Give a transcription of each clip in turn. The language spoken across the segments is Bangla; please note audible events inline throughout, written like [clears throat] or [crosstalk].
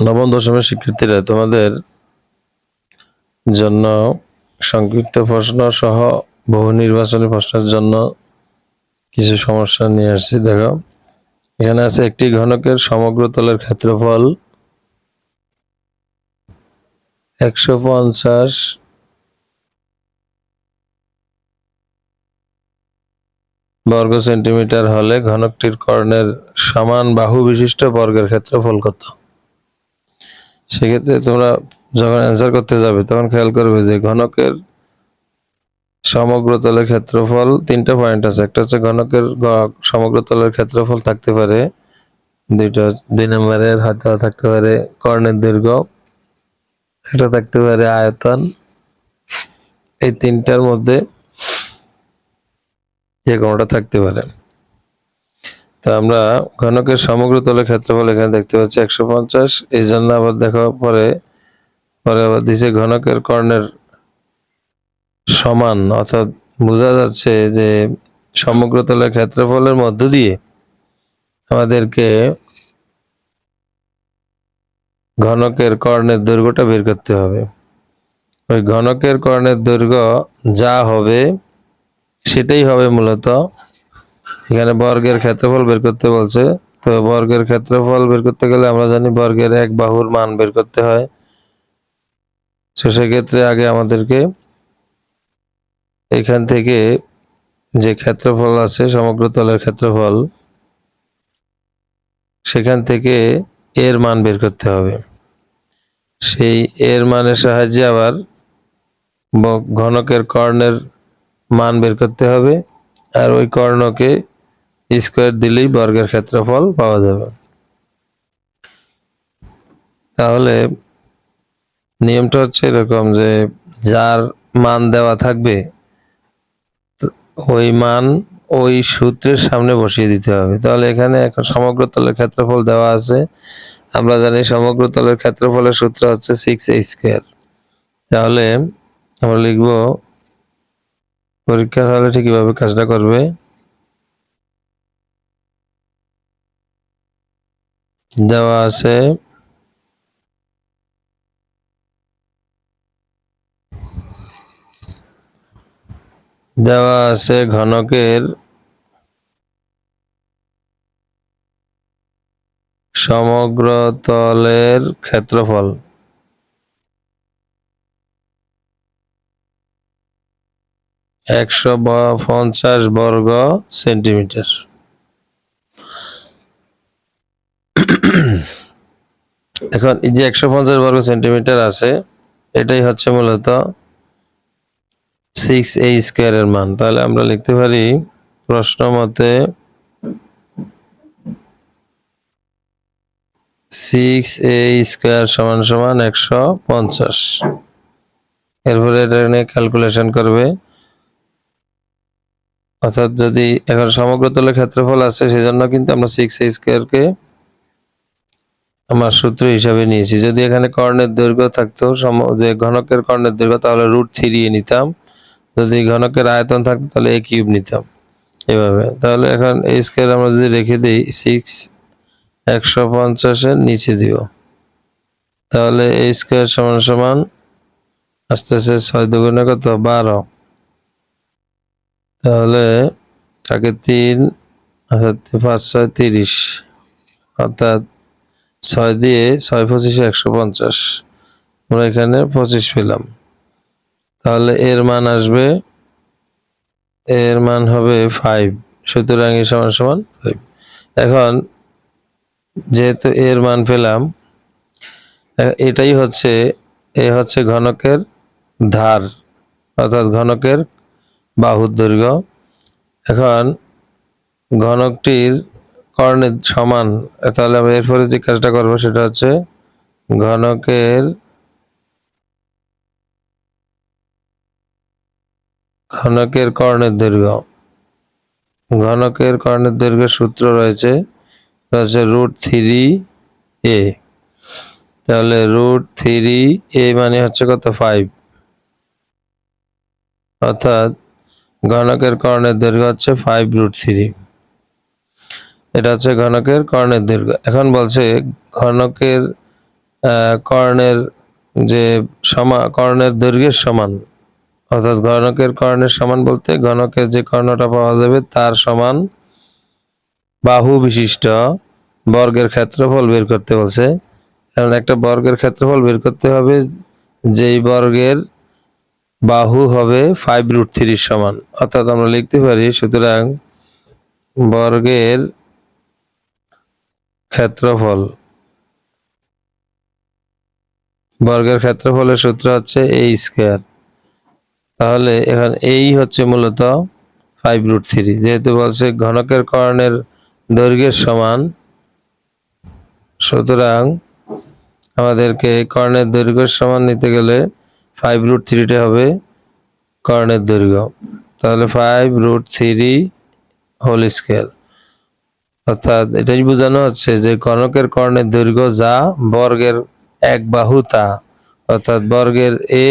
নবম, দশমের শিক্ষার্থীরা তোমাদের জন্য সংক্ষিপ্ত প্রশ্ন সহ বহু নির্বাচনী প্রশ্নের জন্য কিছু সমস্যা নিয়ে আসছি। দেখো, এখানে আছে একটি ঘনকের সমগ্র তলের ক্ষেত্রফল একশো পঞ্চাশ বর্গ সেন্টিমিটার হলে ঘনকটির কর্ণের সমান বাহু বিশিষ্ট বর্গের ক্ষেত্রফল কত? সেক্ষেত্রে তোমরা যখন অ্যান্সার করতে যাবে, তখন খেয়াল করবে যে ঘনকের সমগ্র তলের ক্ষেত্রফল তিনটা পয়েন্ট আছে। একটা হচ্ছে ঘনকের সমগ্র তলের ক্ষেত্রফল থাকতে পারে। দুইটা দুই নম্বরের হয়তো থাকতে পারে কর্ণের দীর্ঘ এটা থাকতে পারে আয়তন। এই তিনটার মধ্যে যে কোনোটা থাকতে পারে। তো আমরা ঘনকের সমগ্র তলের ক্ষেত্রফল এখানে দেখতে পাচ্ছি একশো পঞ্চাশ। এই জন্য আবার দেখো পরে পরে আবার দিছে ঘনকের কর্ণের সমান। অর্থাৎ বোঝা যাচ্ছে যে সমগ্র তলের ক্ষেত্রফলের মধ্য দিয়ে আমাদেরকে ঘনকের কর্ণের দৈর্ঘ্যটা বের করতে হবে। ওই ঘনকের কর্ণের দৈর্ঘ্য যা হবে সেটাই হবে মূলত এখানে বর্গের ক্ষেত্রফল বের করতে বলছে। তো বর্গের ক্ষেত্রফল বের করতে গেলে আমরা জানি বর্গের এক বাহুর মান বের করতে হয়। তো সেক্ষেত্রে আগে আমাদেরকে এখান থেকে যে ক্ষেত্রফল আছে, সমগ্র তলের ক্ষেত্রফল, সেখান থেকে এর মান বের করতে হবে। সেই এর মানের সাহায্যে আবার ঘনকের কর্ণের মান বের করতে হবে। আর ওই কর্ণকে স্কোয়ার দিলেই বর্গের ক্ষেত্রফল পাওয়া যাবে। তাহলে নিয়মটা হচ্ছে এরকম যে যার মান দেওয়া থাকবে, ওই মান ওই সূত্রের সামনে বসিয়ে দিতে হবে। তাহলে এখানে এখন সমগ্র তলের ক্ষেত্রফল দেওয়া আছে। আমরা জানি সমগ্র তলের ক্ষেত্রফলের সূত্র হচ্ছে সিক্স এ স্কোয়ার তাহলে আমরা লিখব পরীক্ষার হলে ঠিক কাজটা করবে। দেওয়া আছে। দেওয়া আছে ঘনকের সমগ্র তলের ক্ষেত্রফল। একশো পঞ্চাশ বর্গ সেন্টিমিটার। [clears throat] এখন এই যে একশো পঞ্চাশ বর্গ সেন্টিমিটার আছে, এটাই হচ্ছে মূলত সিক্স এ স্কোয়ারের মান। তাহলে আমরা লিখতে পারি প্রশ্ন মতে সিক্স এ স্কোয়ার সমান সমান একশো পঞ্চাশ। এরপরে এটা নিয়ে ক্যালকুলেশন করবে। অর্থাৎ যদি এখন সমগ্র তলের ক্ষেত্রফল আছে, সেজন্য কিন্তু আমরা সিক্স এ স্কোয়ারকে আমার সূত্র হিসাবে নিয়েছি। যদি এখানে কর্ণের দৈর্ঘ্য থাকতো যে ঘনকের কর্ণের দৈর্ঘ্য, তাহলে রুট থ্রি নিতাম। যদি ঘনকের আয়তন থাকতো, তাহলে এ কিউব নিতাম। এভাবে। তাহলে এখন এই স্কোয়ার আমরা যদি রেখে দিই সিক্স একশো পঞ্চাশের নিচে দিব। তাহলে এই স্কোয়ার সমান সমান আস্তে আস্তে ছয় দুগুণে কত? বারো। তাহলে থাকে তিন অর্থাৎ পাঁচ, ছয়, তিরিশ। অর্থাৎ ছয় দিয়ে ছয় পঁচিশে একশো পঞ্চাশ। আমরা এখানে পঁচিশ পেলাম। তাহলে এর মান আসবে, এর মান হবে ফাইভ সুতরাং এ সমান সমান ফাইভ এখন যেহেতু এর মান পেলাম, এটাই হচ্ছে, এ হচ্ছে ঘনকের ধার, অর্থাৎ ঘনকের বাহুর দৈর্ঘ্য। এখন ঘনকটির কর্ণের সমান, তাহলে আমরা এরপরে যে কাজটা করব সেটা হচ্ছে ঘনকের ঘনকের কর্ণের দৈর্ঘ্য। ঘনকের কর্ণের দৈর্ঘ্যের সূত্র রয়েছে হচ্ছে রুট থ্রি এ তাহলে রুট থ্রি এ মানে হচ্ছে কত? ফাইভ অর্থাৎ ঘনকের কর্ণের দৈর্ঘ্য হচ্ছে ফাইভ রুট থ্রি এটা হচ্ছে ঘনকের কর্ণের দৈর্ঘ্য এখন বলছে ঘনকের কর্ণের যে সমা, কর্ণের দৈর্ঘ্যের সমান। অর্থাৎ ঘনকের কর্ণের সমান বলতে ঘনকের যে কর্ণটা পাওয়া যাবে তার সমান বাহু বিশিষ্ট বর্গের ক্ষেত্রফল বের করতে বলছে। কারণ একটা বর্গের ক্ষেত্রফল বের করতে হবে, যেই বর্গের বাহু হবে ফাইভ রুট থ্রির সমান। অর্থাৎ আমরা লিখতে পারি সুতরাং বর্গের ক্ষেত্রফল। বর্গের ক্ষেত্রফলের সূত্র হচ্ছে এ স্কোয়ার তাহলে এখন এই হচ্ছে মূলত ফাইভ রুট থ্রি যেহেতু বলছে ঘনকের কর্ণের দৈর্ঘ্যের সমান, সুতরাং আমাদেরকে কর্ণের দৈর্ঘ্যের সমান নিতে গেলে ফাইভ রুট থ্রিটা হবে কর্ণের দৈর্ঘ্য। তাহলে five root three whole square অর্থাৎ এটাই বোঝানো হচ্ছে যে কনকের কর্ণের দৈর্ঘ্য যা বর্গের এক বাহু তা অর্থাৎ বর্গের এ,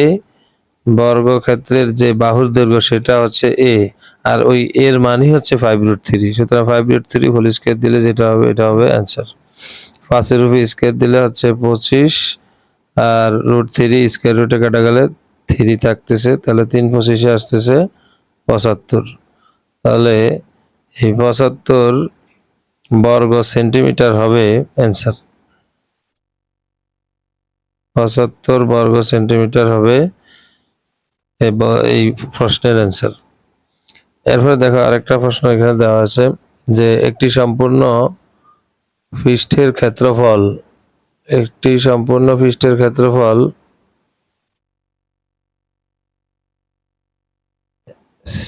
বর্গক্ষেত্রের যে বাহুর দৈর্ঘ্য সেটা হচ্ছে এ। আর ওই এর মানই হচ্ছে ফাইভ রুট থ্রি সুতরাং five root three whole square দিলে যেটা হবে, এটা হবে অ্যান্সার পাঁচের উপরে স্কোয়ার দিলে হচ্ছে পঁচিশ, আর রুট থ্রি স্কোয়ার রুটে কাটা গেলে থ্রি থাকতেছে, তাহলে তিন পঁচিশে আসতেছে পঁচাত্তর। তাহলে এই পঁচাত্তর বর্গ সেন্টিমিটার হবে অ্যান্সার। পঁচাত্তর বর্গ সেন্টিমিটার হবে এই প্রশ্নের অ্যান্সার। এরপরে দেখো আরেকটা প্রশ্ন এখানে দেওয়া আছে যে একটি সম্পূর্ণ পৃষ্ঠের ক্ষেত্রফল, একটি সম্পূর্ণ পৃষ্ঠের ক্ষেত্রফল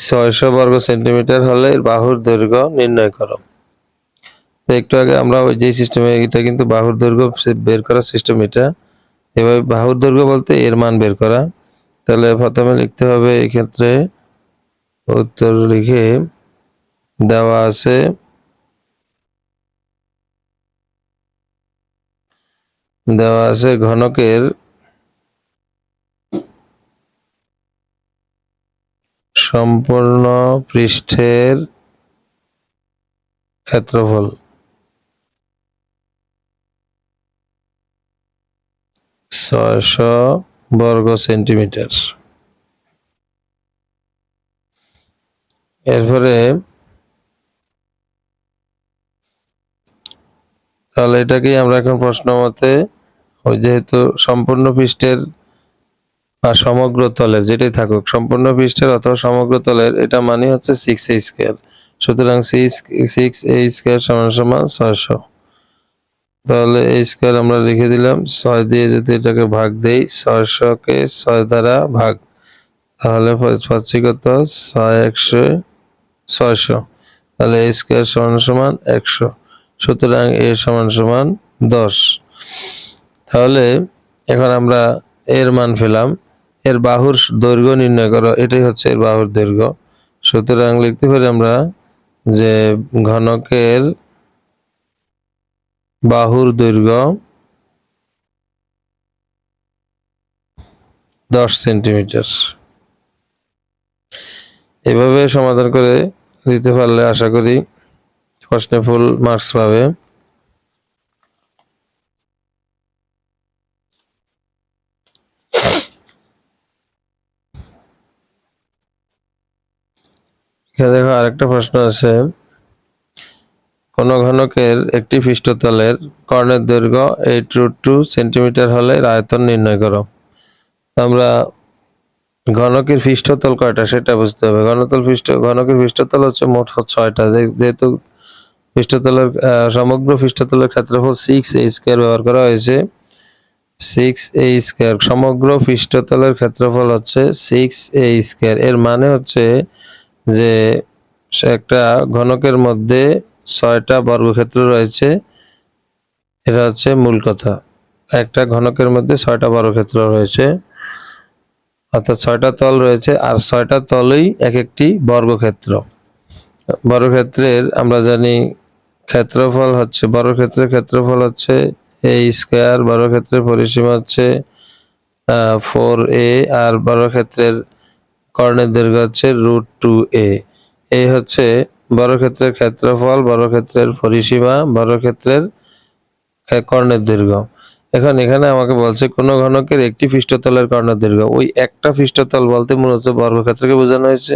ছয়শো বর্গ সেন্টিমিটার হলে বাহুর দৈর্ঘ্য নির্ণয় করো। তো একটু আগে আমরা ওই যে সিস্টেমে এটা কিন্তু বাহুর দৈর্ঘ্য বের করার সিস্টেম এটা। এভাবে বাহুর দৈর্ঘ্য বলতে এর মান বের করা। তাহলে প্রথমে লিখতে হবে এক্ষেত্রে উত্তর লিখে দেওয়া আছে। দেওয়া আছে ঘনকের সম্পূর্ণ পৃষ্ঠের ক্ষেত্রফল। ছয়শো বর্গ সেন্টিমিটার। এরপরে তাহলে এটাকেই আমরা এখন প্রশ্ন মতে ওই যেহেতু সম্পূর্ণ পৃষ্ঠের বা সমগ্র তলের যেটাই থাকুক, সম্পূর্ণ পৃষ্ঠের অথবা সমগ্র তলের, এটা মানে হচ্ছে সিক্স এ স্কোয়ার সুতরাং সিক্স এ স্কোয়ার সমান সমান ছয়শো। তাহলে এই স্কোয়ার আমরা লিখে দিলাম। ছয় দিয়ে যদি এটাকে ভাগ দেই ছয়শকে ছয় দ্বারা ভাগ। তাহলে পাচ্ছি কত? ছয় একশো ছয়শো। তাহলে এ স্কোয়ার সমান সমান একশো। সুতরাং এ সমান সমান দশ। তাহলে এখন আমরা এর মান পেলাম। এর বাহুর দৈর্ঘ্য নির্ণয় করো। এটাই হচ্ছে এর বাহুর দৈর্ঘ্য। সুতরাং লিখতে পারি আমরা যে ঘনকের বাহুর দৈর্ঘ্য দশ সেন্টিমিটার। এভাবে সমাধান করে দিতে পারলে আশা করি প্রশ্নে ফুল মার্কস পাবে। এখানে দেখো আরেকটা প্রশ্ন আছে। কোন ঘনকের একটি পৃষ্ঠতলের কর্ণের দৈর্ঘ্য এইট রুট টু সেন্টিমিটার হলে আয়তন নির্ণয় করো। আমরা ঘনকের পৃষ্ঠতল কয়টা সেটা বুঝতে হবে। ঘনতল পৃষ্ঠ, ঘনকের পৃষ্ঠতল হচ্ছে মোট ছয়টা। যেহেতু পৃষ্ঠতলের সমগ্র পৃষ্ঠতলের ক্ষেত্রফল সিক্স এ স্কোয়ার ব্যবহার করা হয়েছে সিক্স এ স্কোয়ার সমগ্র পৃষ্ঠতলের ক্ষেত্রফল হচ্ছে সিক্স এ স্কোয়ার এর মানে হচ্ছে যে একটা ঘনকের মধ্যে ছয়টা বর্গক্ষেত্র রয়েছে। এটা হচ্ছে মূল কথা। একটা ঘনকের মধ্যে ছয়টা বর্গক্ষেত্র রয়েছে। অর্থাৎ ছয়টা তল রয়েছে আর ছয়টা তলই এক একটি বর্গক্ষেত্র। বর্গক্ষেত্রের, আমরা জানি ক্ষেত্রফল হচ্ছে, বর্গক্ষেত্রের ক্ষেত্রফল হচ্ছে এ স্কোয়ার বর্গক্ষেত্রের পরিসীমা হচ্ছে ফোর এ আর বর্গক্ষেত্রের কর্ণের দৈর্ঘ্য হচ্ছে রুট টু এ এই হচ্ছে বর্গক্ষেত্রের ক্ষেত্রফল বর্গক্ষেত্রের পরিসীমা বর্গক্ষেত্রের ক্ষে- কর্ণের দৈর্ঘ্য এখন এখানে আমাকে বলছে, কোন ঘনকের একটি পৃষ্ঠতলের কর্ণের দৈর্ঘ্য ওই একটা পৃষ্ঠতল বলতে মূলত বর্গক্ষেত্রকে বোঝানো হয়েছে।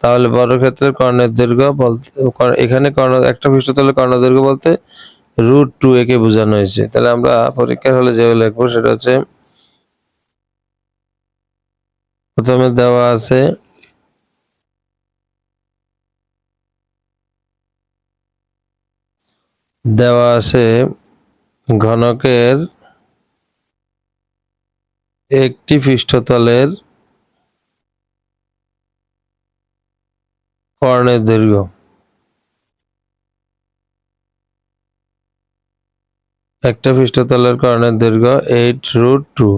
তাহলে বর্গক্ষেত্রের কর্ণের দৈর্ঘ্য বলতে এখানে কর্ণ, একটা পৃষ্ঠতলের কর্ণ দৈর্ঘ্য বলতে রুট টু একে বোঝানো হয়েছে। তাহলে আমরা পরীক্ষার হলে যেভাবে লিখব, সেটা হচ্ছে, প্রথমে দেওয়া আছে দেওয়া আছে ঘনকের একটি পৃষ্ঠতলের কর্ণের দৈর্ঘ্য। একটা পৃষ্ঠতলের কর্ণের দৈর্ঘ্য এইট রুট টু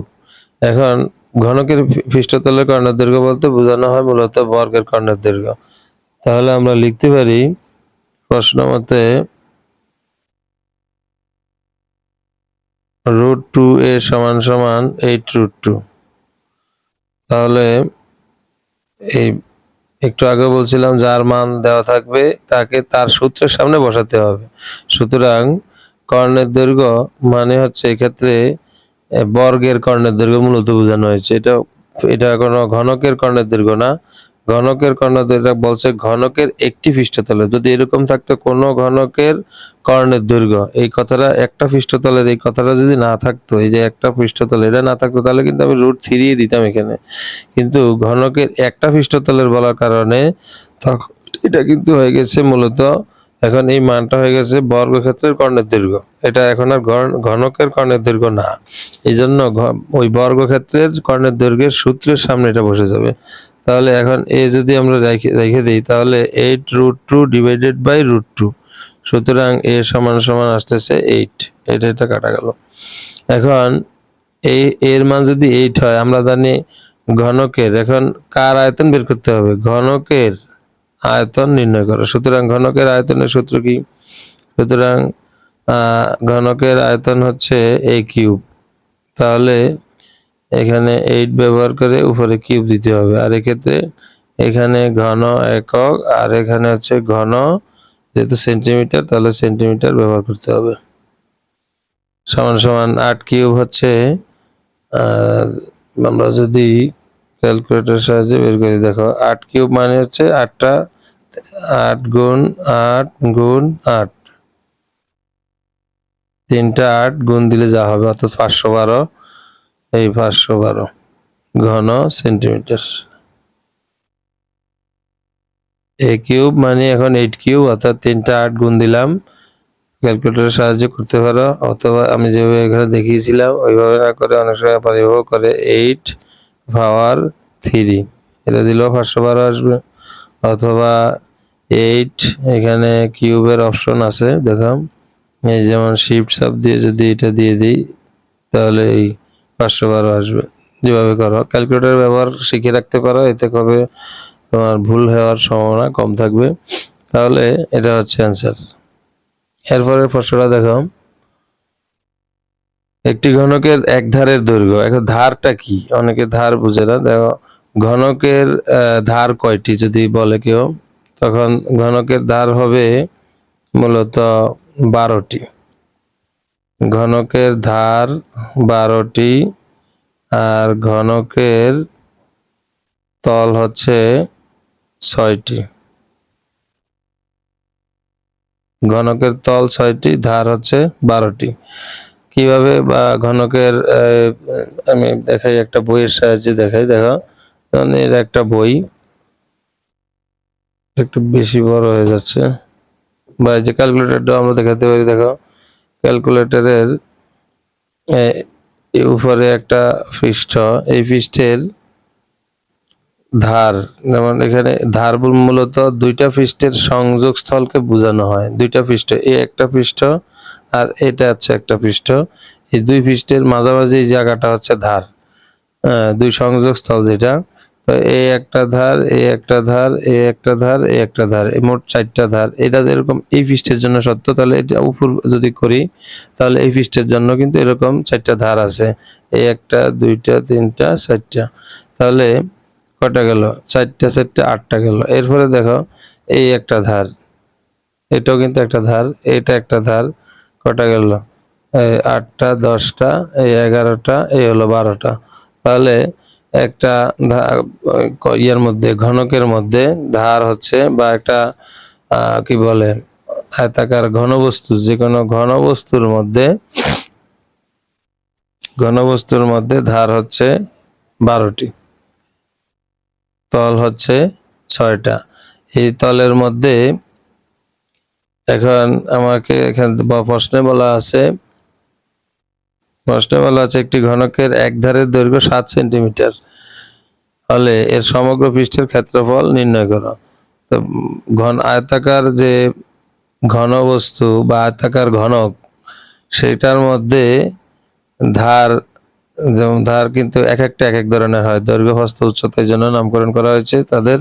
এখন ঘনকের পৃষ্ঠতলের কর্ণের দৈর্ঘ্য বলতে বোঝানো হয় মূলত বর্গের কর্ণের দৈর্ঘ্য। তাহলে আমরা লিখতে পারি প্রশ্ন মতে রুট টু এ সমান সমান এইট রুট টু তাহলে এই একটু আগে বলছিলাম যার মান দেওয়া থাকবে তাকে তার সূত্রের সামনে বসাতে হবে। সুতরাং কর্ণের দৈর্ঘ্য মানে হচ্ছে এক্ষেত্রে বর্গের কর্ণের দৈর্ঘ্য মূলত বোঝানো হয়েছে। এটা এটা কোনো ঘনকের কর্ণের দৈর্ঘ্য না। ঘনকের কর্ণদৈর্ঘ্য বলছে ঘনকের একটি পৃষ্ঠতলে। যদি এরকম থাকতো কোন ঘনকের কর্ণের দৈর্ঘ্য, এই কথাটা একটা পৃষ্ঠতলের, এই কথাটা যদি না থাকতো, এই যে একটা পৃষ্ঠতল, এটা না থাকতো, তাহলে কিন্তু আমি রুট থ্রি দিতাম এখানে। কিন্তু ঘনকের একটা পৃষ্ঠতলের বলার কারণে এটা কিন্তু হয়ে গেছে মূলত এখন এই মানটা হয়ে গেছে বর্গক্ষেত্রের কর্ণের দৈর্ঘ্য এটা এখন আর ঘন- ঘনকের কর্ণের দৈর্ঘ্য না। এই জন্য ওই বর্গক্ষেত্রের কর্ণের দৈর্ঘ্যের সূত্রের সামনে এটা বসে যাবে। তাহলে এখন এ যদি আমরা রেখে দিই, তাহলে eight root two divided by root two সুতরাং এ সমান সমান আসতেছে এইট এটা এটা কাটা গেল। এখন এই এর মান যদি এইট হয়, আমরা জানি ঘনকের। এখন কার আয়তন বের করতে হবে? ঘনকের আয়তন নির্ণয় করো। সুতরাং ঘনকের আয়তনের সূত্র কি? সুতরাং ঘনকের আয়তন হচ্ছে এ কিউব। তাহলে এখানে এইট ব্যবহার করে উপরে কিউব দিতে হবে। আর এক্ষেত্রে এখানে ঘন একক, আর এখানে হচ্ছে ঘন, যেহেতু সেন্টিমিটার তাহলে সেন্টিমিটার ব্যবহার করতে হবে। সমান সমান আট কিউব হচ্ছে আমরা যদি ক্যালকুলেটর সাহায্যে বের করি দেখো, আট কিউব মানে হচ্ছে আটটা, আট গুণ আট গুণ আট। তিনটা আট গুণ দিলে যা হবে, অর্থাৎ পাঁচশো বারো। এই পাঁচশো বারো ঘন সেন্টিমিটার। এ কিউব মানে এখন এইট কিউব, অর্থাৎ তিনটা আট গুণ দিলাম। ক্যালকুলেটরের সাহায্য করতে পারো, অথবা আমি যেভাবে এখানে দেখিয়েছিলাম, ওইভাবে না করে অনেক সময় আবার করে, এইট পাওয়ার থ্রি এটা দিলেও পাঁচশো বারো আসবে। অথবা এইট এখানে কিউবের অপশন আছে, দেখাম। এই যেমন শিফট সাব দিয়ে যদি এটা দিয়ে দিই, তাহলে এই পাঁচশো বারো আসবে। যেভাবে করো। ক্যালকুলেটর ব্যবহার শিখে রাখতে পারো, এতে কবে তোমার ভুল হওয়ার সম্ভাবনা কম থাকবে। তাহলে এটা হচ্ছে অ্যান্সার এরপরে প্রশ্নটা দেখো একটি ঘনকের এক ধারের দৈর্ঘ্য। এখন ধারটা কি? অনেকে ধার বুঝে না। দেখো, ঘনকের ধার কয়টি যদি বলে কেউ, তখন ঘনকের ধার হবে মূলত বারোটি। ঘনকের ধার বারোটি, আর ঘনকের তল হচ্ছে ছয়টি। ঘনকের তল ছয়টি, ধার হচ্ছে বারোটি। কীভাবে বা ঘনকের আমি দেখাই একটা বইয়ের সাহায্যে দেখাই, দেখো। এর একটা বই, একটু বেশি বড় হয়ে যাচ্ছে। বা যে ক্যালকুলেটরটা আমরা দেখাতে পারি, দেখো। ক্যালকুলেটরের উপরে একটা পৃষ্ঠ, এই পৃষ্ঠের ধার, যেমন এখানে ধার মূলত দুইটা পৃষ্ঠের সংযোগ স্থলকে বোঝানো হয়। দুইটা পৃষ্ঠ, এ একটা পৃষ্ঠ আর এটা হচ্ছে একটা পৃষ্ঠ। এই দুই পৃষ্ঠের মাঝামাঝি জায়গাটা হচ্ছে ধার দুই সংযোগ স্থল যেটা। তো এই একটা ধার এই একটা ধার এই একটা ধার এই একটা ধার, এই মোট চারটা ধার। এটা এরকম এই পৃষ্ঠের জন্য সত্য, তাহলে এটা উপর যদি করি, তাহলে এই পৃষ্ঠের জন্য কিন্তু এরকম চারটা ধার আছে। এই একটা, দুইটা, তিনটা, চারটা। তাহলে কটা গেল? চারটা চারটা, আটটা গেল। এরপরে দেখো, এই একটা ধার। এটাও কিন্তু একটা ধার, এটা একটা ধার। কটা গেল? আটটা, দশটা, এই এগারোটা, এই হলো বারোটা। তাহলে একটা ইয়ের মধ্যে, ঘনকের মধ্যে ধার হচ্ছে বা একটা কি বলে, আয়তাকার ঘনবস্তু, যে কোনো ঘনবস্তুর মধ্যে ঘনবস্তুর মধ্যে ধার হচ্ছে বারোটি। তল হচ্ছে ছয়টা। এই তলের মধ্যে এখন আমাকে এখানে প্রশ্নে বলা আছে, প্রশ্নে বলা আছে একটি ঘনকের এক ধারের দৈর্ঘ্য সাত সেন্টিমিটার। হলে এর সমগ্র পৃষ্ঠের ক্ষেত্রফল নির্ণয় করো। তো ঘন, আয়তাকার যে ঘনবস্তু বা আয়তাকার ঘনক, সেটার মধ্যে ধার যেমন ধার কিন্তু এক একটা এক এক ধরনের হয়। দৈর্ঘ্য, হস্ত, উচ্চতার জন্য নামকরণ করা হয়েছে তাদের।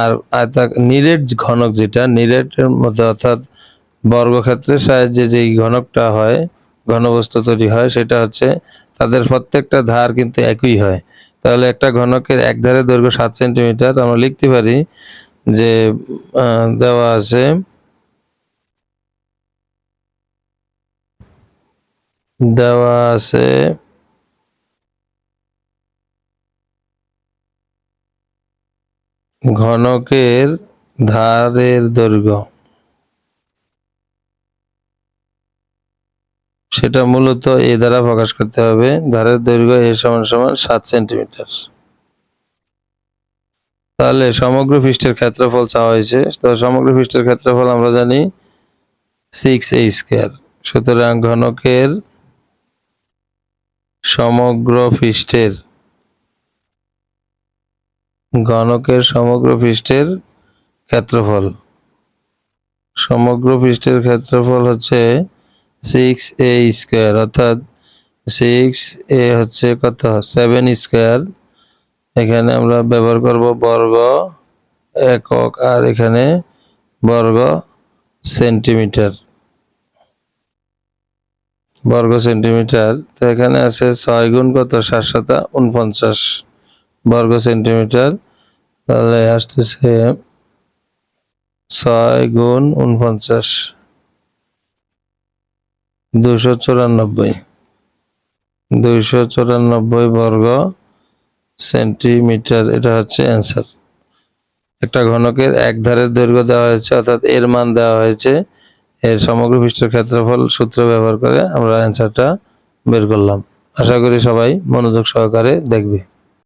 আর নিরেট ঘনক যেটা, নিরেটের মধ্যে অর্থাৎ বর্গক্ষেত্রের সাহায্যে যেই ঘনকটা হয়, ঘনবস্তু তৈরি হয়, সেটা হচ্ছে তাদের প্রত্যেকটা ধার কিন্তু একই হয়। তাহলে একটা ঘনকের এক ধারে দৈর্ঘ্য সাত সেন্টিমিটার, আমরা লিখতে পারি যে দেওয়া আছে দেওয়া আছে ঘনকের ধারের দৈর্ঘ্য। সেটা মূলত এ দ্বারা প্রকাশ করতে হবে, ধারের দৈর্ঘ্য এ সমান সমান সাত সেন্টিমিটার। তাহলে সমগ্র পৃষ্ঠের ক্ষেত্রফল চাওয়া হয়েছে, তো সমগ্র পৃষ্ঠের ক্ষেত্রফল আমরা জানি সিক্স এ স্কোয়ার সুতরাং ঘনকের সমগ্র পৃষ্ঠের ঘনকের সমগ্র পৃষ্ঠের ক্ষেত্রফল। সমগ্র পৃষ্ঠের ক্ষেত্রফল হচ্ছে সিক্স এ স্কোয়ার অর্থাৎ সিক্স এ হচ্ছে কত? সেভেন স্কোয়ার এখানে আমরা ব্যবহার করব বর্গ একক, আর এখানে বর্গ সেন্টিমিটার। বর্গ সেন্টিমিটার, তো এখানে আছে ছয় গুণ কত? সাতশত উনপঞ্চাশ। বর্গ সেন্টিমিটার। তাহলে আসতেছে ছয় গুণ উনপঞ্চাশ দুশো চুরানব্বই। দুইশো চুরানব্বই বর্গ সেন্টিমিটার, এটা হচ্ছে অ্যান্সার। একটা ঘনকের এক ধারের দৈর্ঘ্য দেওয়া হয়েছে, অর্থাৎ এর মান দেওয়া হয়েছে। এর সমগ্র পৃষ্ঠের ক্ষেত্রফল সূত্র ব্যবহার করে আমরা অ্যান্সারটা বের করলাম। আশা করি সবাই মনোযোগ সহকারে দেখবে।